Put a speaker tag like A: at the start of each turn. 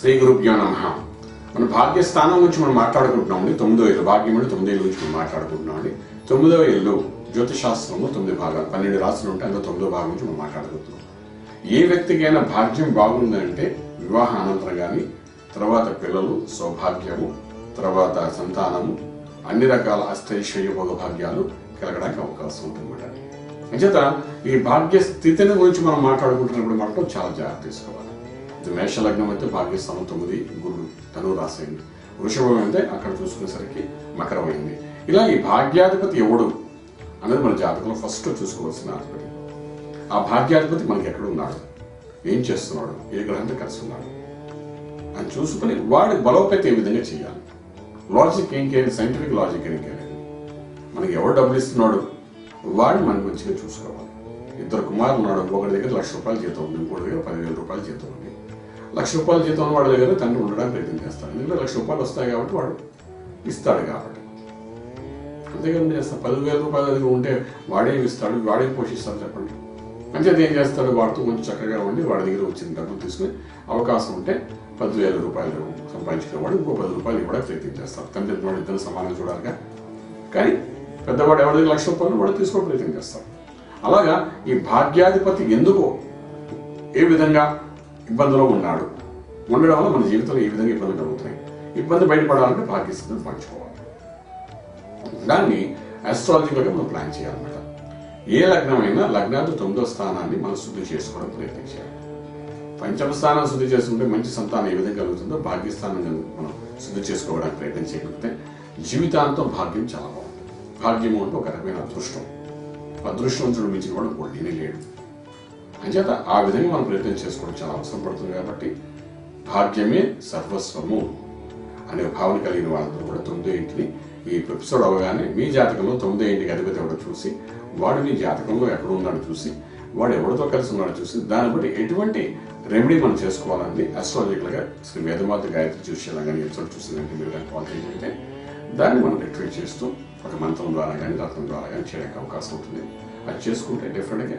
A: శ్రీ గురుభ్యో నమ. మన భాగ్యస్థానం గురించి మనం మాట్లాడుకుంటున్నాం అండి. తొమ్మిదో ఇల్లు భాగ్యం అంటే తొమ్మిదో ఇల్లు గురించి మనం మాట్లాడుకుంటున్నాం అండి. తొమ్మిదో ఇల్లు జ్యోతిశాస్త్రంలో తొమ్మిది భాగాలు పన్నెండు రాసులు ఉంటాయి అందులో తొమ్మిదో భాగం గురించి మనం మాట్లాడుకుంటున్నాం. ఏ వ్యక్తికైనా భాగ్యం బాగుందంటే వివాహ అనంతరం కానీ తర్వాత పిల్లలు సౌభాగ్యము తర్వాత సంతానము అన్ని రకాల అష్టైశ్వర్య భోగ భాగ్యాలు కలగడానికి అవకాశం ఉంటుందన్నమాట. అంచేత ఈ భాగ్య స్థితిని గురించి మనం మాట్లాడుకుంటున్నప్పుడు మాత్రం చాలా జాగ్రత్త తీసుకోవాలి. మేష లగ్నం అయితే భాగ్యస్థానం తొమ్మిది గురు ధనువు రాసేయండి. వృషభం అయితే అక్కడ చూసుకునేసరికి మకరమైంది. ఇలా ఈ భాగ్యాధిపతి ఎవడు అనేది మన జాతకంలో ఫస్ట్ చూసుకోవాల్సిన అధిపతి ఆ భాగ్యాధిపతి మనకి ఎక్కడ ఉన్నాడు? ఏం చేస్తున్నాడు? ఏ గ్రహంతో కలిసి ఉన్నాడు అని చూసుకుని వాడి బలోపేత ఏ విధంగా చేయాలి? లాజిక్ ఏం కేలేదు సైంటిఫిక్ లాజిక్ ఏం కేలేదు మనకి ఎవరు డబ్బులు ఇస్తున్నాడు? వాడు మనం మంచిగా చూసుకోవాలి. ఇద్దరు కుమారులు ఉన్నాడు ఒకటి దగ్గర లక్ష రూపాయలు జీతం ఉంది. ఇంకోటి దగ్గర పదివేల రూపాయలు జీతం ఉంది. లక్ష రూపాయల జీతం ఉన్న దగ్గర తండ్రి ఉండడానికి ప్రయత్నం చేస్తాడు. ఎందుకంటే లక్ష రూపాయలు వస్తాయి కాబట్టి వాడు ఇస్తాడు కాబట్టి. అంతేకాదు చేస్తాను. పదివేల రూపాయల దగ్గర ఉంటే వాడేం ఇస్తాడు వాడేం పోషిస్తాడు చెప్పండి. అంచేది ఏం చేస్తాడు? వాడితో కొంచెం చక్కగా ఉండి వాడి దగ్గర వచ్చిన డబ్బులు తీసుకుని అవకాశం ఉంటే పదివేల రూపాయలు సంపాదించుకున్న వాడు ఇంకో పది రూపాయలు ఇవ్వడానికి ప్రయత్నం చేస్తారు తండ్రి వాడు ఇద్దరు సమానం చూడాలిగా. కానీ పెద్దవాడు ఎవరి దగ్గర లక్ష రూపాయలు వాడు తీసుకోవడం ప్రయత్నం చేస్తాడు. అలాగా ఈ భాగ్యాధిపతి ఎందుకు ఏ విధంగా ఇబ్బందిలో ఉన్నాడు. ఉండడం వల్ల మన జీవితంలో ఏ విధంగా ఇబ్బందులు కలుగుతాయి? ఇబ్బంది బయటపడాలంటే భాగ్యస్థితిని పంచుకోవాలి. దాన్ని అస్ట్రాలజికల్గా మనం ప్లాన్ చేయాలన్నమాట. ఏ లగ్నమైనా లగ్నాలు తొమ్మిదో స్థానాన్ని మనం శుద్ధి చేసుకోవడం ప్రయత్నం చేయాలి పంచమ స్థానం శుద్ధి చేసుకుంటే మంచి సంతానం ఏ విధంగా కలుగుతుందో భాగ్యస్థానం మనం శుద్ధి చేసుకోవడానికి ప్రయత్నం చేయగలిగితే జీవితాంతం భాగ్యం చాలా బాగుంటుంది. భాగ్యం అంటే ఒక రకమైన అదృష్టం. అదృష్టవంతుడు మించిన కూడా కొల్లీనే లేడు. అంచేత ఆ విధంగా మనం ప్రయత్నం చేసుకోవడం చాలా అవసరం పడుతుంది కాబట్టి భాగ్యమే సర్వస్వము అనే భావన కలిగిన వాళ్ళందరూ కూడా తొమ్మిదో ఇంటిని ఈ ఎపిసోడ్ అవగానే మీ జాతకంలో తొమ్మిదో ఇంటికి అధిపతి ఎవడో చూసి వాడు మీ జాతకంలో ఎక్కడ ఉన్నాడో చూసి వాడు ఎవరితో కలిసి ఉన్నాడో చూసి దాన్ని బట్టి ఎటువంటి రెమెడీ మనం చేసుకోవాలండి అస్ట్రాలజికల్గా శ్రీ వేదమాత గాయత్రి చూసేలా కానీ ఎపిసోడ్ చూసిందంటే మీరు కానీ కాల్ చేయాలంటే దాన్ని మనం రిట్రీట్ చేస్తూ ఒక మంత్రం ద్వారా కానీ రత్నం ద్వారా కానీ చేయడానికి అవకాశం ఉంటుంది. అది చేసుకుంటే డెఫినెట్గా